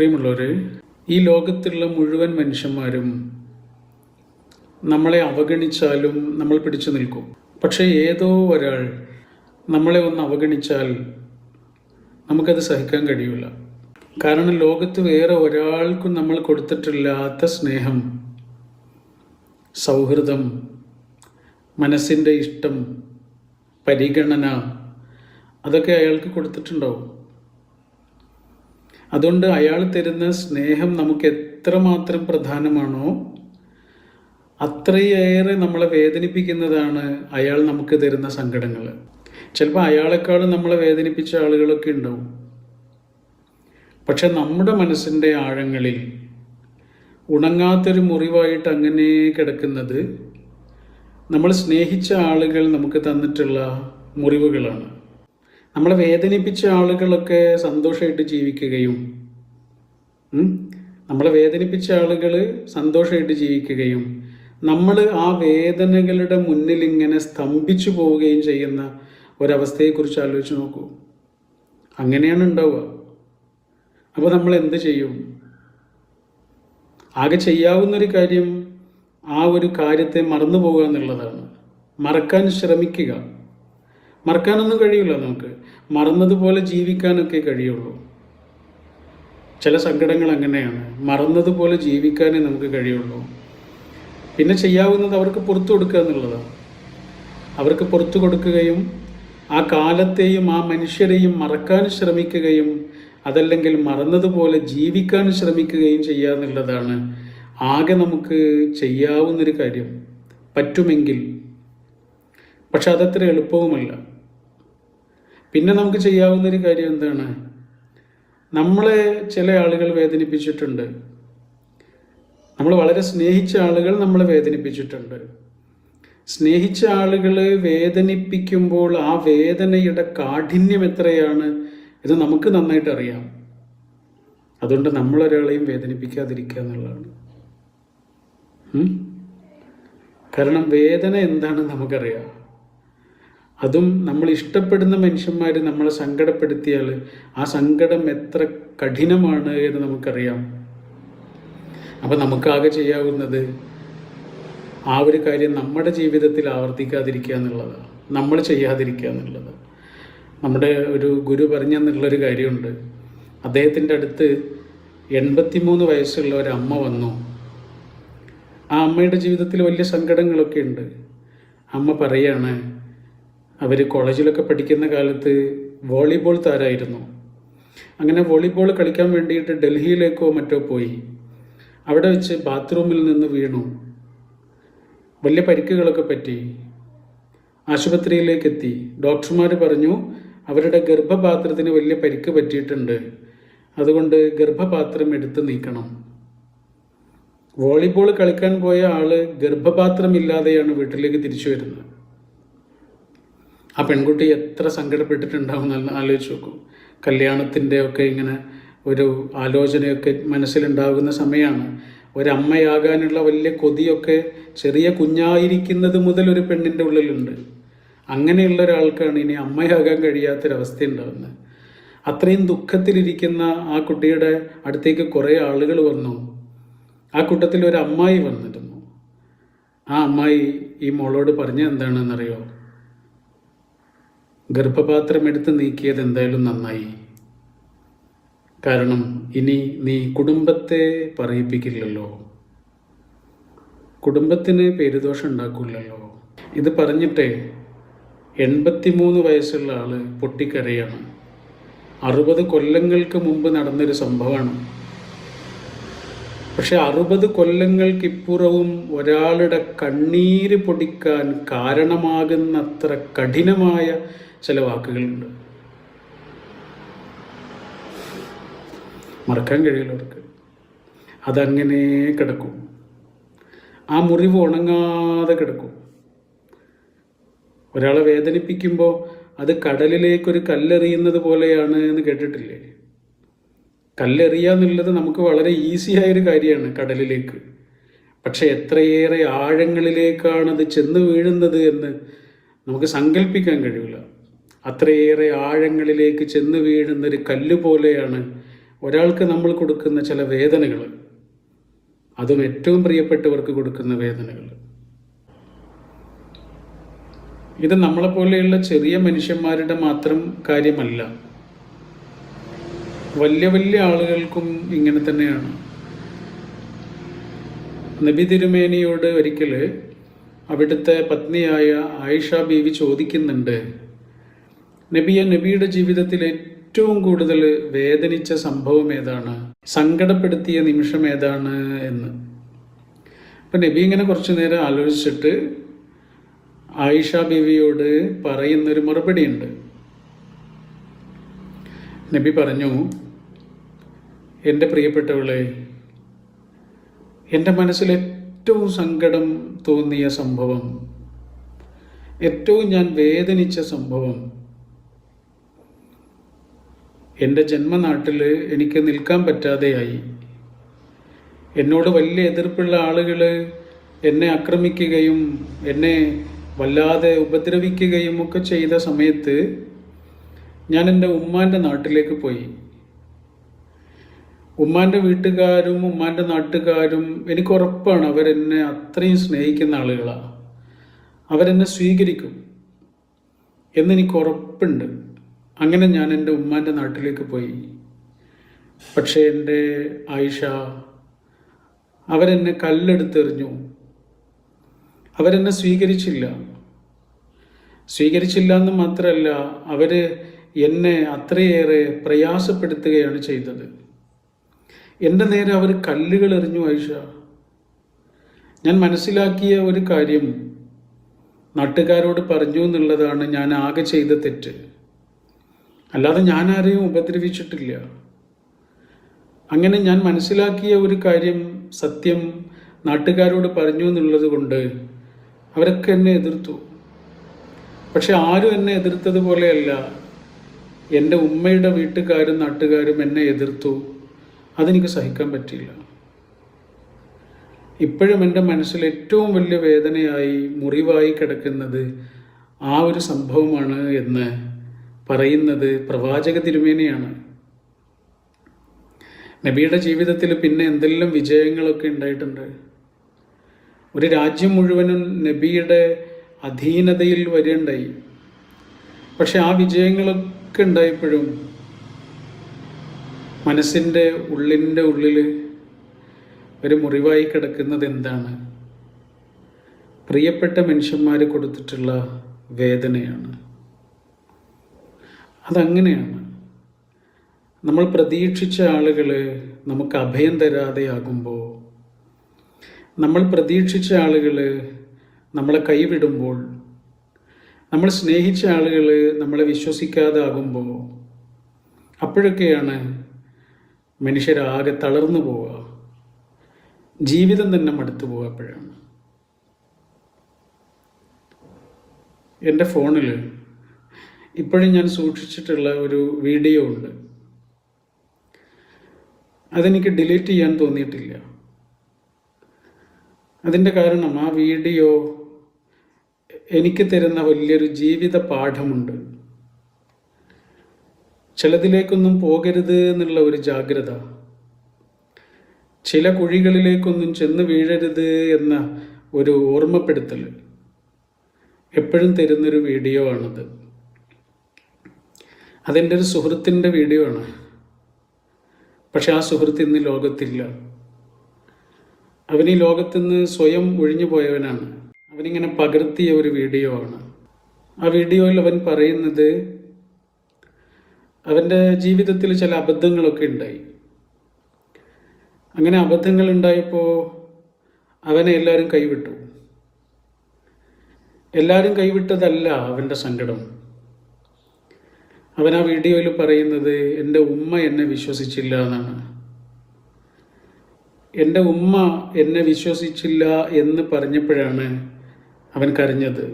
പ്രിയമുള്ളവർ ഈ ലോകത്തുള്ള മുഴുവൻ മനുഷ്യന്മാരും നമ്മളെ അവഗണിച്ചാലും നമ്മൾ പിടിച്ചു നിൽക്കും. പക്ഷേ ഏതോ ഒരാൾ നമ്മളെ ഒന്ന് അവഗണിച്ചാൽ നമുക്കത് സഹിക്കാൻ കഴിയില്ല കാരണം ലോകത്ത് വേറെ ഒരാൾക്കും നമ്മൾ കൊടുത്തിട്ടില്ലാത്ത സ്നേഹം സൗഹൃദം മനസ്സിന്റെ ഇഷ്ടം പരിഗണന അതൊക്കെ അയാൾക്ക് കൊടുത്തിട്ടുണ്ടാവും. അതുകൊണ്ട് അയാൾ തരുന്ന സ്നേഹം നമുക്ക് എത്രമാത്രം പ്രധാനമാണോ അത്രയേറെ നമ്മളെ വേദനിപ്പിക്കുന്നതാണ് അയാൾ നമുക്ക് തരുന്ന സങ്കടങ്ങൾ. ചിലപ്പോൾ അയാളെക്കാളും നമ്മളെ വേദനിപ്പിച്ച ആളുകളൊക്കെ ഉണ്ടാവും. പക്ഷെ നമ്മുടെ മനസ്സിന്റെ ആഴങ്ങളിൽ ഉണങ്ങാത്തൊരു മുറിവായിട്ട് അങ്ങനെ കിടക്കുന്നത് നമ്മൾ സ്നേഹിച്ച ആളുകൾ നമുക്ക് തന്നിട്ടുള്ള മുറിവുകളാണ്. നമ്മളെ വേദനിപ്പിച്ച ആളുകളൊക്കെ സന്തോഷമായിട്ട് ജീവിക്കുകയും നമ്മളെ വേദനിപ്പിച്ച ആളുകൾ സന്തോഷമായിട്ട് ജീവിക്കുകയും നമ്മൾ ആ വേദനകളുടെ മുന്നിൽ ഇങ്ങനെ സ്തംഭിച്ചു പോവുകയും ചെയ്യുന്ന ഒരവസ്ഥയെക്കുറിച്ച് ആലോചിച്ച് നോക്കൂ. അങ്ങനെയാണ് ഉണ്ടാവുക. അപ്പോൾ നമ്മൾ എന്ത് ചെയ്യും? ആകെ ചെയ്യാവുന്നൊരു കാര്യം ആ ഒരു കാര്യത്തെ മറന്നു പോകുക എന്നുള്ളതാണ്. മറക്കാൻ ശ്രമിക്കുക. മറക്കാനൊന്നും കഴിയില്ല നമുക്ക്. മറന്നതുപോലെ ജീവിക്കാനൊക്കെ കഴിയുള്ളൂ. ചില സങ്കടങ്ങൾ അങ്ങനെയാണ്. മറന്നതുപോലെ ജീവിക്കാനേ നമുക്ക് കഴിയുള്ളൂ. പിന്നെ ചെയ്യാവുന്നത് അവർക്ക് പുറത്തു കൊടുക്കുക എന്നുള്ളതാണ്. അവർക്ക് പുറത്തു കൊടുക്കുകയും ആ കാലത്തെയും ആ മനുഷ്യരെയും മറക്കാൻ ശ്രമിക്കുകയും അതല്ലെങ്കിൽ മറന്നതുപോലെ ജീവിക്കാൻ ശ്രമിക്കുകയും ചെയ്യുക എന്നുള്ളതാണ് ആകെ നമുക്ക് ചെയ്യാവുന്നൊരു കാര്യം. പറ്റുമെങ്കിൽ. പക്ഷെ അതത്ര എളുപ്പവുമല്ല. പിന്നെ നമുക്ക് ചെയ്യാവുന്ന ഒരു കാര്യം എന്താണ്? നമ്മളെ ചില ആളുകൾ വേദനിപ്പിച്ചിട്ടുണ്ട്. നമ്മൾ വളരെ സ്നേഹിച്ച ആളുകൾ നമ്മളെ വേദനിപ്പിച്ചിട്ടുണ്ട്. സ്നേഹിച്ച ആളുകൾ വേദനിപ്പിക്കുമ്പോൾ ആ വേദനയുടെ കാഠിന്യം എത്രയാണ് ഇത് നമുക്ക് നന്നായിട്ട് അറിയാം. അതുകൊണ്ട് നമ്മളൊരാളെയും വേദനിപ്പിക്കാതിരിക്കുക എന്നുള്ളതാണ്. കാരണം വേദന എന്താണെന്ന് നമുക്കറിയാം. അതും നമ്മൾ ഇഷ്ടപ്പെടുന്ന മനുഷ്യന്മാർ നമ്മളെ സങ്കടപ്പെടുത്തിയാൽ ആ സങ്കടം എത്ര കഠിനമാണ് എന്ന് നമുക്കറിയാം. അപ്പം നമുക്കാകെ ചെയ്യാവുന്നത് ആ ഒരു കാര്യം നമ്മുടെ ജീവിതത്തിൽ ആവർത്തിക്കാതിരിക്കുക എന്നുള്ളതാണ്. നമ്മൾ ചെയ്യാതിരിക്കുക എന്നുള്ളത്. നമ്മുടെ ഒരു ഗുരു പറഞ്ഞെന്നുള്ളൊരു കാര്യമുണ്ട്. അദ്ദേഹത്തിന്റെ അടുത്ത് എൺപത്തിമൂന്ന് വയസ്സുള്ള ഒരു അമ്മ വന്നു. ആ അമ്മയുടെ ജീവിതത്തിൽ വലിയ സങ്കടങ്ങളൊക്കെ ഉണ്ട്. അമ്മ പറയാണ് അവർ കോളേജിലൊക്കെ പഠിക്കുന്ന കാലത്ത് വോളിബോൾ താരമായിരുന്നു അങ്ങനെ വോളിബോൾ കളിക്കാൻ വേണ്ടിയിട്ട് ഡൽഹിയിലേക്കോ മറ്റോ പോയി. അവിടെ വെച്ച് ബാത്റൂമിൽ നിന്ന് വീണു. വലിയ പരിക്കുകളൊക്കെ പറ്റി. ആശുപത്രിയിലേക്ക് എത്തി ഡോക്ടർമാർ പറഞ്ഞു അവരുടെ ഗർഭപാത്രത്തിന് വലിയ പരിക്ക് പറ്റിയിട്ടുണ്ട്. അതുകൊണ്ട് ഗർഭപാത്രം എടുത്ത് നീക്കണം. വോളിബോൾ കളിക്കാൻ പോയ ആൾ ഗർഭപാത്രമില്ലാതെയാണ് വീട്ടിലേക്ക് തിരിച്ചു വരുന്നത്. ആ പെൺകുട്ടി എത്ര സങ്കടപ്പെട്ടിട്ടുണ്ടാവും എന്ന് ആലോചിച്ച് നോക്കും. കല്യാണത്തിന്റെ ഒക്കെ ഇങ്ങനെ ഒരു ആലോചനയൊക്കെ മനസ്സിലുണ്ടാകുന്ന സമയമാണ്. ഒരമ്മയാകാനുള്ള വലിയ കൊതിയൊക്കെ ചെറിയ കുഞ്ഞായിരിക്കുന്നത് മുതൽ ഒരു പെണ്ണിന്റെ ഉള്ളിലുണ്ട്. അങ്ങനെയുള്ള ഒരാൾക്കാണ് ഇനി അമ്മയാകാൻ കഴിയാത്തൊരവസ്ഥ ഉണ്ടാകുന്നത് അത്രയും ദുഃഖത്തിലിരിക്കുന്ന ആ കുട്ടിയുടെ അടുത്തേക്ക് കുറേ ആളുകൾ വന്നു. ആ കൂട്ടത്തിൽ ഒരു അമ്മായി വന്നിരുന്നു. ആ അമ്മായി ഈ മോളോട് പറഞ്ഞ എന്താണെന്നറിയോ? ഗർഭപാത്രം എടുത്ത് നീക്കിയത് എന്തായാലും നന്നായി. കാരണം ഇനി നീ കുടുംബത്തെ പറയിപ്പിക്കില്ലല്ലോ. കുടുംബത്തിന് പേരുദോഷം ഉണ്ടാക്കില്ലല്ലോ. ഇത് പറഞ്ഞിട്ടേ എൺപത്തിമൂന്ന് വയസ്സുള്ള ആൾ പൊട്ടിക്കരയാണ്. അറുപത് കൊല്ലങ്ങൾക്ക് മുമ്പ് നടന്നൊരു സംഭവമാണ്. പക്ഷെ അറുപത് കൊല്ലങ്ങൾക്കിപ്പുറവും ഒരാളുടെ കണ്ണീര് പൊടിക്കാൻ കാരണമാകുന്നത്ര കഠിനമായ ചില വാക്കുകളുണ്ട്. മറക്കാൻ കഴിയില്ല അവർക്ക് അതങ്ങനെ കിടക്കും. ആ മുറിവ് ഉണങ്ങാതെ കിടക്കും. ഒരാളെ വേദനിപ്പിക്കുമ്പോൾ അത് കടലിലേക്കൊരു കല്ലെറിയുന്നത് പോലെയാണ് എന്ന് കേട്ടിട്ടില്ലേ? കല്ലെറിയുക എന്നുള്ളത് നമുക്ക് വളരെ ഈസി ആയൊരു കാര്യമാണ് കടലിലേക്ക്. പക്ഷെ എത്രയേറെ ആഴങ്ങളിലേക്കാണ് അത് ചെന്ന് വീഴുന്നത് എന്ന് നമുക്ക് സങ്കല്പിക്കാൻ കഴിയില്ല. അത്രയേറെ ആഴങ്ങളിലേക്ക് ചെന്ന് വീഴുന്ന ഒരു കല്ല് പോലെയാണ് ഒരാൾക്ക് നമ്മൾ കൊടുക്കുന്ന ചില വേദനകൾ. അതും ഏറ്റവും പ്രിയപ്പെട്ടവർക്ക് കൊടുക്കുന്ന വേദനകൾ. ഇത് നമ്മളെപ്പോലെയുള്ള ചെറിയ മനുഷ്യന്മാരുടെ മാത്രം കാര്യമല്ല. വലിയ വലിയ ആളുകൾക്കും ഇങ്ങനെ തന്നെയാണ്. നബി തിരുമേനിയോട് ഒരിക്കൽ അവിടുത്തെ പത്നിയായ ആയിഷ ബീവി ചോദിക്കുന്നുണ്ട് നബിയെ നബിയുടെ ജീവിതത്തിൽ ഏറ്റവും കൂടുതൽ വേദനിച്ച സംഭവം ഏതാണ്? സങ്കടപ്പെടുത്തിയ നിമിഷം ഏതാണ് എന്ന്. അപ്പം നബി ഇങ്ങനെ കുറച്ചു നേരം ആലോചിച്ചിട്ട് ആയിഷ ബീവിയോട് പറയുന്നൊരു മറുപടിയുണ്ട് നബി പറഞ്ഞു എന്റെ പ്രിയപ്പെട്ടവളെ എന്റെ മനസ്സിൽ ഏറ്റവും സങ്കടം തോന്നിയ സംഭവം ഏറ്റവും ഞാൻ വേദനിച്ച സംഭവം എന്റെ ജന്മനാട്ടിൽ എനിക്ക് നിൽക്കാൻ പറ്റാതെയായി. എന്നോട് വലിയ എതിർപ്പുള്ള ആളുകൾ എന്നെ ആക്രമിക്കുകയും എന്നെ വല്ലാതെ ഉപദ്രവിക്കുകയും ഒക്കെ ചെയ്ത സമയത്ത് ഞാൻ എന്റെ ഉമ്മാന്റെ നാട്ടിലേക്ക് പോയി. ഉമ്മാന്റെ വീട്ടുകാരും ഉമ്മാന്റെ നാട്ടുകാരും എനിക്ക് ഉറപ്പാണ് അവരെന്നെ അത്രയും സ്നേഹിക്കുന്ന ആളുകളാണ് അവരെന്നെ സ്വീകരിക്കും. എന്നെനിക്ക് ഉറപ്പുണ്ട്. അങ്ങനെ ഞാൻ എന്റെ ഉമ്മാന്റെ നാട്ടിലേക്ക് പോയി. പക്ഷേ എന്റെ ആയിഷ അവരെന്നെ കല്ലെടുത്തെറിഞ്ഞു. അവരെന്നെ സ്വീകരിച്ചില്ല. സ്വീകരിച്ചില്ല എന്ന് മാത്രമല്ല അവർ എന്നെ അത്രയേറെ പ്രയാസപ്പെടുത്തുകയാണ് ചെയ്തത്. എന്റെ നേരെ അവർ കല്ലുകൾ എറിഞ്ഞു ആയിഷ. ഞാൻ മനസ്സിലാക്കിയ ഒരു കാര്യം നാട്ടുകാരോട് പറഞ്ഞു എന്നുള്ളതാണ് ഞാൻ ആകെ ചെയ്ത തെറ്റ്. അല്ലാതെ ഞാൻ ആരെയും ഉപദ്രവിച്ചിട്ടില്ല. അങ്ങനെ ഞാൻ മനസ്സിലാക്കിയ ഒരു കാര്യം സത്യം നാട്ടുകാരോട് പറഞ്ഞു എന്നുള്ളത് കൊണ്ട് അവരൊക്കെ എന്നെ എതിർത്തു. പക്ഷെ ആരും എന്നെ എതിർത്തതുപോലെയല്ല എന്റെ ഉമ്മയുടെ വീട്ടുകാരും നാട്ടുകാരും എന്നെ എതിർത്തു. അതെനിക്ക് സഹിക്കാൻ പറ്റിയില്ല. ഇപ്പോഴും എന്റെ മനസ്സിൽ ഏറ്റവും വലിയ വേദനയായി മുറിവായി കിടക്കുന്നത് ആ ഒരു സംഭവമാണ് എന്ന് പറയുന്നത് പ്രവാചക തിരുമേനയാണ്. നബിയുടെ ജീവിതത്തിൽ പിന്നെ എന്തെല്ലാം വിജയങ്ങളൊക്കെ ഉണ്ടായിട്ടുണ്ട്. ഒരു രാജ്യം മുഴുവനും നബിയുടെ അധീനതയിൽ വരേണ്ടായി പക്ഷെ ആ വിജയങ്ങളൊക്കെ ഉണ്ടായപ്പോഴും മനസ്സിന്റെ ഉള്ളിന്റെ ഉള്ളിൽ ഒരു മുറിവായി കിടക്കുന്നത് എന്താണ്? പ്രിയപ്പെട്ട മനുഷ്യന്മാർ കൊടുത്തിട്ടുള്ള വേദനയാണ്. അതങ്ങനെയാണ്. നമ്മൾ പ്രതീക്ഷിച്ച ആളുകൾ നമുക്ക് അഭയം തരാതെയാകുമ്പോൾ നമ്മൾ പ്രതീക്ഷിച്ച ആളുകൾ നമ്മളെ കൈവിടുമ്പോൾ നമ്മൾ സ്നേഹിച്ച ആളുകൾ നമ്മളെ വിശ്വസിക്കാതെ ആകുമ്പോൾ അപ്പോഴൊക്കെയാണ് മനുഷ്യരാകെ തളർന്നു പോവുക. ജീവിതം തന്നെ മടുത്തു പോവുക അപ്പോഴാണ്. എന്റെ ഫോണിൽ ഇപ്പോഴും ഞാൻ സൂക്ഷിച്ചിട്ടുള്ള ഒരു വീഡിയോ ഉണ്ട്. അതെനിക്ക് ഡിലീറ്റ് ചെയ്യാൻ തോന്നിയിട്ടില്ല. അതിന്റെ കാരണം ആ വീഡിയോ എനിക്ക് തരുന്ന വലിയൊരു ജീവിത പാഠമുണ്ട്. ചിലതിലേക്കൊന്നും പോകരുത് എന്നുള്ള ഒരു ജാഗ്രത. ചില കുഴികളിലേക്കൊന്നും ചെന്ന് വീഴരുത് എന്ന ഒരു ഓർമ്മപ്പെടുത്തൽ എപ്പോഴും തരുന്നൊരു വീഡിയോ ആണത്. അതെന്റെ ഒരു സുഹൃത്തിന്റെ വീഡിയോ ആണ്. പക്ഷെ ആ സുഹൃത്ത് ഇന്ന് ലോകത്തില്ല. അവൻ ഈ ലോകത്തുനിന്ന് സ്വയം ഒഴിഞ്ഞു പോയവനാണ്. അവനിങ്ങനെ പകർത്തിയ ഒരു വീഡിയോ ആണ്. ആ വീഡിയോയിൽ അവൻ പറയുന്നത് അവന്റെ ജീവിതത്തിൽ ചില അബദ്ധങ്ങളൊക്കെ ഉണ്ടായി. അങ്ങനെ അബദ്ധങ്ങൾ ഉണ്ടായപ്പോൾ അവനെ എല്ലാവരും കൈവിട്ടു. എല്ലാവരും കൈവിട്ടതല്ല അവന്റെ സങ്കടം. അവൻ ആ വീഡിയോയിൽ പറയുന്നത് എന്റെ ഉമ്മ എന്നെ വിശ്വസിച്ചില്ല എന്നാണ്. എന്റെ ഉമ്മ എന്നെ വിശ്വസിച്ചില്ല എന്ന് പറഞ്ഞപ്പോഴാണ് അവൻ കരഞ്ഞത്.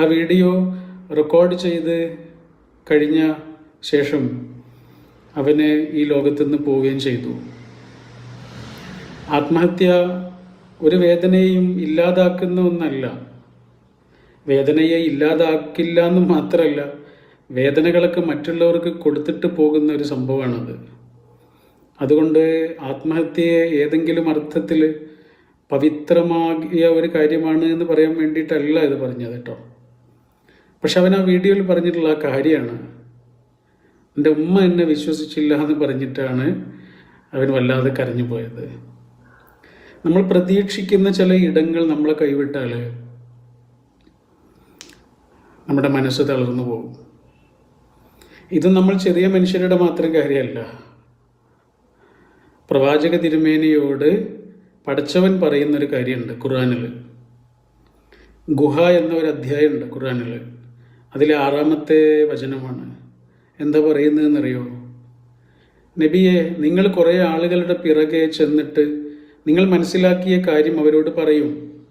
ആ വീഡിയോ റെക്കോർഡ് ചെയ്ത് കഴിഞ്ഞ ശേഷം അവന് ഈ ലോകത്തു നിന്ന് പോവുകയും ചെയ്തു. ആത്മഹത്യ ഒരു വേദനയും ഇല്ലാതാക്കുന്ന ഒന്നല്ല. വേദനയെ ഇല്ലാതാക്കില്ല എന്ന് മാത്രമല്ല വേദനകളൊക്കെ മറ്റുള്ളവർക്ക് കൊടുത്തിട്ട് പോകുന്ന ഒരു സംഭവമാണത്. അതുകൊണ്ട് ആത്മഹത്യയെ ഏതെങ്കിലും അർത്ഥത്തിൽ പവിത്രമാകിയ ഒരു കാര്യമാണ് എന്ന് പറയാൻ വേണ്ടിയിട്ടല്ല ഇത് പറഞ്ഞത് കേട്ടോ. പക്ഷെ അവൻ ആ വീഡിയോയിൽ പറഞ്ഞിട്ടുള്ള ആ കാര്യമാണ്. എന്റെ ഉമ്മ എന്നെ വിശ്വസിച്ചില്ല എന്ന് പറഞ്ഞിട്ടാണ് അവൻ വല്ലാതെ കരഞ്ഞു പോയത് നമ്മൾ പ്രതീക്ഷിക്കുന്ന ചില ഇടങ്ങൾ നമ്മളെ കൈവിട്ടാൽ നമ്മുടെ മനസ്സ് തളർന്നു പോകും. ഇത് നമ്മൾ ചെറിയ മനുഷ്യരുടെ മാത്രം കാര്യമല്ല. പ്രവാചക തിരുമേനിയോട് പഠിച്ചവൻ പറയുന്നൊരു കാര്യമുണ്ട് ഖുർആനിൽ ഗുഹ എന്ന ഒരു അധ്യായമുണ്ട് ഖുർആനിൽ അതിലെ ആറാമത്തെ വചനമാണ്. എന്താ പറയുന്നതെന്നറിയോ? നബിയെ നിങ്ങൾ കുറേ ആളുകളുടെ പിറകെ ചെന്നിട്ട് നിങ്ങൾ മനസ്സിലാക്കിയ കാര്യം അവരോട് പറയും.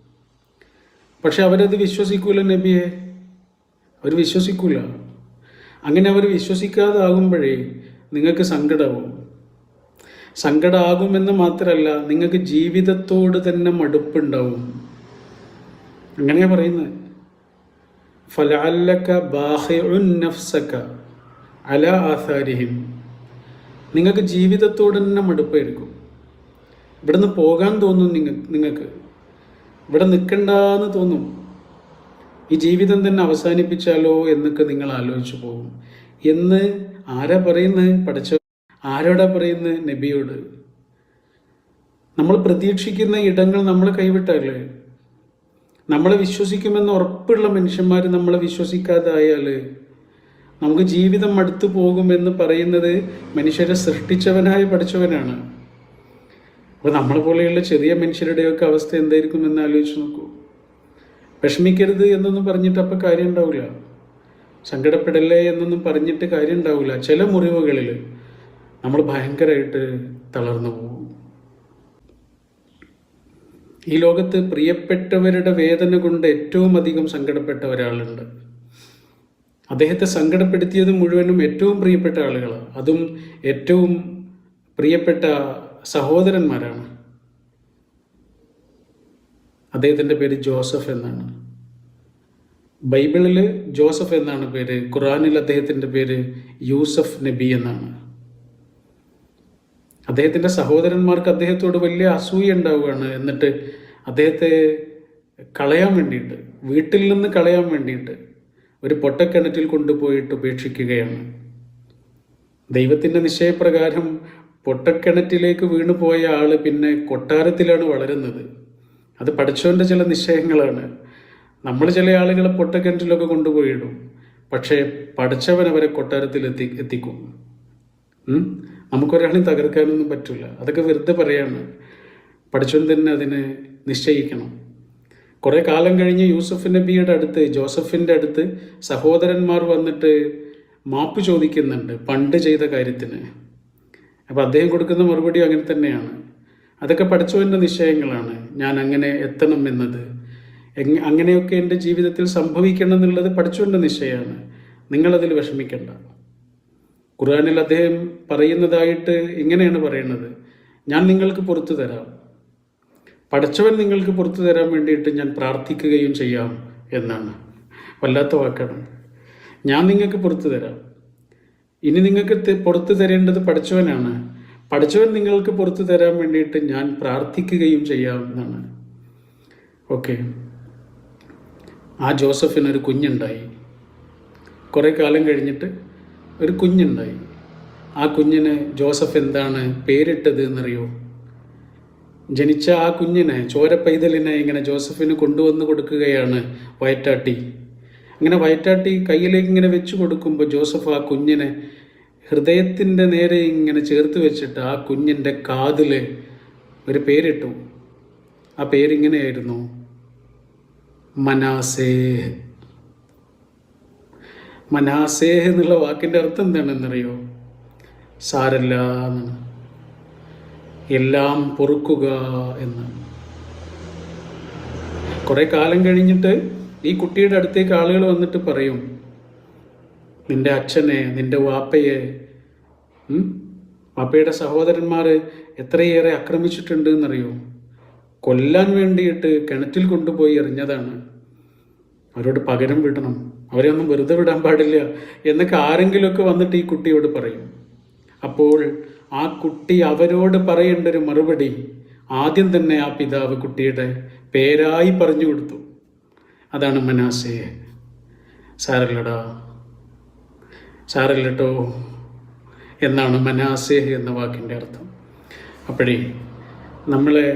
പക്ഷെ അവരത് വിശ്വസിക്കൂല നബിയെ. അവർ വിശ്വസിക്കൂല. അങ്ങനെ അവർ വിശ്വസിക്കാതെ വിശ്വസിക്കാതാകുമ്പോഴേ നിങ്ങൾക്ക് സങ്കടമാവും സങ്കടമാകുമെന്ന് മാത്രമല്ല നിങ്ങൾക്ക് ജീവിതത്തോട് തന്നെ മടുപ്പുണ്ടാവും. അങ്ങനെയാ പറയുന്നത്. ഫലാലക്ക നഫ്സക അല ആസാരിഹിം. നിങ്ങൾക്ക് ജീവിതത്തോട് തന്നെ മടുപ്പായിരിക്കും. ഇവിടുന്ന് പോകാൻ തോന്നും നിങ്ങൾ നിങ്ങൾക്ക്. ഇവിടെ നിൽക്കണ്ടെന്ന് തോന്നും. ഈ ജീവിതം തന്നെ അവസാനിപ്പിച്ചാലോ എന്നൊക്കെ നിങ്ങൾ ആലോചിച്ചു പോകും. എന്ന് ആരാ പറയുന്നത് പഠിച്ച ആരോടാ പറയുന്നത് നബിയോട്. നമ്മൾ പ്രതീക്ഷിക്കുന്ന ഇടങ്ങൾ നമ്മൾ കൈവിട്ടല്ലേ നമ്മളെ വിശ്വസിക്കുമെന്ന് ഉറപ്പുള്ള മനുഷ്യന്മാർ നമ്മളെ വിശ്വസിക്കാതായാൽ നമുക്ക് ജീവിതം അടുത്തു പോകുമെന്ന് പറയുന്നത് മനുഷ്യരെ സൃഷ്ടിച്ചവനായ പഠിച്ചവനാണ് അപ്പോൾ നമ്മളെ പോലെയുള്ള ചെറിയ മനുഷ്യരുടെയൊക്കെ അവസ്ഥ എന്തായിരിക്കും എന്ന് ആലോചിച്ച് നോക്കൂ. വിഷമിക്കരുത് എന്നൊന്നും പറഞ്ഞിട്ട് അപ്പോൾ കാര്യം ഉണ്ടാവില്ല സങ്കടപ്പെടല്ലേ എന്നൊന്നും പറഞ്ഞിട്ട് കാര്യം ഉണ്ടാവില്ല ചില മുറിവുകളിൽ നമ്മൾ ഭയങ്കരമായിട്ട് തളർന്നു പോകും. ഈ ലോകത്ത് പ്രിയപ്പെട്ടവരുടെ വേദന കൊണ്ട് ഏറ്റവും അധികം സങ്കടപ്പെട്ട ഒരാളുണ്ട്. അദ്ദേഹത്തെ സങ്കടപ്പെടുത്തിയത് മുഴുവനും ഏറ്റവും പ്രിയപ്പെട്ട ആളുകളാണ്. അതും ഏറ്റവും പ്രിയപ്പെട്ട സഹോദരന്മാരാണ്. അദ്ദേഹത്തിന്റെ പേര് ജോസഫ് എന്നാണ്. ബൈബിളിൽ ജോസഫ് എന്നാണ് പേര് ഖുറാനിൽ അദ്ദേഹത്തിന്റെ പേര് യൂസഫ് നബി എന്നാണ്. അദ്ദേഹത്തിന്റെ സഹോദരന്മാർക്ക് അദ്ദേഹത്തോട് വലിയ അസൂയ ഉണ്ടാവുകയാണ്. എന്നിട്ട് അദ്ദേഹത്തെ കളയാൻ വേണ്ടിയിട്ട് വീട്ടിൽ നിന്ന് കളയാൻ വേണ്ടിയിട്ട് ഒരു പൊട്ടക്കിണറ്റിൽ കൊണ്ടുപോയിട്ട് ഉപേക്ഷിക്കുകയാണ്. ദൈവത്തിന്റെ നിശ്ചയപ്രകാരം പൊട്ടക്കിണറ്റിലേക്ക് വീണുപോയ ആൾ പിന്നെ കൊട്ടാരത്തിലാണ് വളരുന്നത്. അത് പഠിച്ചവന്റെ ചില നിശ്ചയങ്ങളാണ്. നമ്മൾ ചില ആളുകളെ പൊട്ടക്കിണറ്റിലൊക്കെ കൊണ്ടുപോയിടും. പക്ഷേ പഠിച്ചവൻ അവരെ കൊട്ടാരത്തിൽ എത്തി എത്തിക്കും? നമുക്കൊരാളെയും തകർക്കാനൊന്നും പറ്റില്ല അതൊക്കെ വെറുതെ പറയാണ്. പഠിച്ചവൻ തന്നെ അതിനെ നിശ്ചയിക്കണം. കുറേ കാലം കഴിഞ്ഞ് യൂസഫ് നബിയുടെ അടുത്ത് ജോസഫിന്റെ അടുത്ത് സഹോദരന്മാർ വന്നിട്ട് മാപ്പ് ചോദിക്കുന്നുണ്ട് പണ്ട് ചെയ്ത കാര്യത്തിന്. അപ്പോൾ അദ്ദേഹം കൊടുക്കുന്ന മറുപടി അങ്ങനെ തന്നെയാണ്. അതൊക്കെ പഠിച്ചവന്റെ നിശ്ചയങ്ങളാണ്. ഞാൻ അങ്ങനെ എത്തണം എന്നത്. അങ്ങനെയൊക്കെ എന്റെ ജീവിതത്തിൽ സംഭവിക്കണം എന്നുള്ളത് പഠിച്ചവന്റെ നിശ്ചയമാണ്. നിങ്ങളതിൽ വിഷമിക്കണ്ട. ഖുർആാനിൽ അദ്ദേഹം പറയുന്നതായിട്ട് ഇങ്ങനെയാണ് പറയുന്നത്. ഞാൻ നിങ്ങൾക്ക് പുറത്തു തരാം. പഠിച്ചവൻ നിങ്ങൾക്ക് പുറത്തു തരാൻ വേണ്ടിയിട്ട് ഞാൻ പ്രാർത്ഥിക്കുകയും ചെയ്യാം എന്നാണ്. വല്ലാത്ത വാക്കാണ്. ഞാൻ നിങ്ങൾക്ക് പുറത്തു തരാം. ഇനി നിങ്ങൾക്ക് പുറത്തു തരേണ്ടത് പഠിച്ചവനാണ്. പഠിച്ചവൻ നിങ്ങൾക്ക് പുറത്തു തരാൻ വേണ്ടിയിട്ട് ഞാൻ പ്രാർത്ഥിക്കുകയും ചെയ്യാവുന്നതാണ് ഓക്കെ ആ ജോസഫിനൊരു കുഞ്ഞുണ്ടായി. കുറേ കാലം കഴിഞ്ഞിട്ട് ഒരു കുഞ്ഞുണ്ടായി. ആ കുഞ്ഞിന് ജോസഫ് എന്താണ് പേരിട്ടത് എന്നറിയോ? ജനിച്ച ആ കുഞ്ഞിനെ ചോര പൈതലിനെ ഇങ്ങനെ ജോസഫിന് കൊണ്ടുവന്ന് കൊടുക്കുകയാണ് വയറ്റാട്ടി. അങ്ങനെ വയറ്റാട്ടി കയ്യിലേക്ക് ഇങ്ങനെ വെച്ച് കൊടുക്കുമ്പോൾ ജോസഫ് ആ കുഞ്ഞിനെ ഹൃദയത്തിന്റെ നേരെ ഇങ്ങനെ ചേർത്ത് വെച്ചിട്ട് ആ കുഞ്ഞിന്റെ കാതിൽ ഒരു പേരിട്ടു. ആ പേരിങ്ങനെയായിരുന്നു മനാസേഹ് മനാസേഹ് എന്നുള്ള വാക്കിന്റെ അർത്ഥം എന്താണെന്നറിയോ? സാരല്ല എന്നാണ്. എല്ലാം പൊറുക്കുക എന്നാണ്. കുറേ കാലം കഴിഞ്ഞിട്ട് ഈ കുട്ടിയുടെ അടുത്തേക്ക് ആളുകൾ വന്നിട്ട് പറയും നിന്റെ അച്ഛനെ നിന്റെ വാപ്പയെ വാപ്പയുടെ സഹോദരന്മാർ എത്രയേറെ ആക്രമിച്ചിട്ടുണ്ട് എന്നറിയോ കൊല്ലാൻ വേണ്ടിയിട്ട് കിണറ്റിൽ കൊണ്ടുപോയി എറിഞ്ഞതാണ്. അവരോട് പകരം വിടണം. അവരെ ഒന്നും വെറുതെ വിടാൻ പാടില്ല എന്നൊക്കെ ആരെങ്കിലുമൊക്കെ വന്നിട്ട് ഈ കുട്ടിയോട് പറയും. അപ്പോൾ ആ കുട്ടി അവരോട് പറയേണ്ട ഒരു മറുപടി ആദ്യം തന്നെ ആ പിതാവ് കുട്ടിയുടെ പേരായി പറഞ്ഞു കൊടുത്തു. അതാണ് മനാസേ. സാരല്ലടാ. സാരല്ലട്ടോ എന്നാണ് മനാസേഹ് എന്ന വാക്കിന്റെ അർത്ഥം. അപ്പോഴേ നമ്മളെ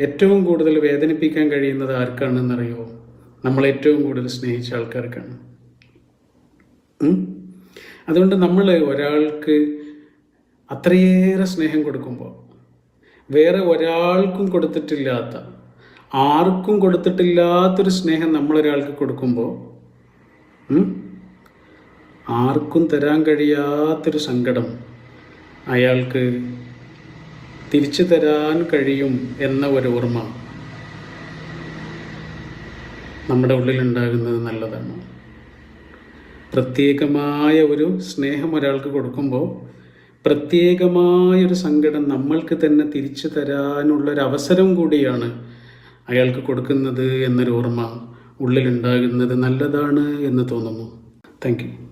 ഏറ്റവും കൂടുതൽ വേദനിപ്പിക്കാൻ കഴിയുന്നത് ആർക്കാണെന്നറിയോ? നമ്മൾ ഏറ്റവും കൂടുതൽ സ്നേഹിച്ച ആൾക്കാർക്കാണ്. അതുകൊണ്ട് നമ്മൾ ഒരാൾക്ക് അത്രയേറെ സ്നേഹം കൊടുക്കുമ്പോൾ വേറെ ഒരാൾക്കും കൊടുത്തിട്ടില്ലാത്ത ആർക്കും കൊടുത്തിട്ടില്ലാത്തൊരു സ്നേഹം നമ്മളൊരാൾക്ക് കൊടുക്കുമ്പോൾ? ആർക്കും തരാൻ കഴിയാത്തൊരു സങ്കടം അയാൾക്ക് തിരിച്ചു തരാൻ കഴിയും എന്ന ഒരു ഓർമ്മ നമ്മുടെ ഉള്ളിലുണ്ടാകുന്നത് നല്ലതാണ്. പ്രത്യേകമായ ഒരു സ്നേഹം ഒരാൾക്ക് കൊടുക്കുമ്പോൾ പ്രത്യേകമായൊരു സങ്കടം നമ്മൾക്ക് തന്നെ തിരിച്ചു തരാനുള്ളൊരവസരം കൂടിയാണ് അയാൾക്ക് കൊടുക്കുന്നത് എന്നൊരു ഓർമ്മ ഉള്ളിലുണ്ടാകുന്നത് നല്ലതാണ് എന്ന് തോന്നുന്നു. താങ്ക്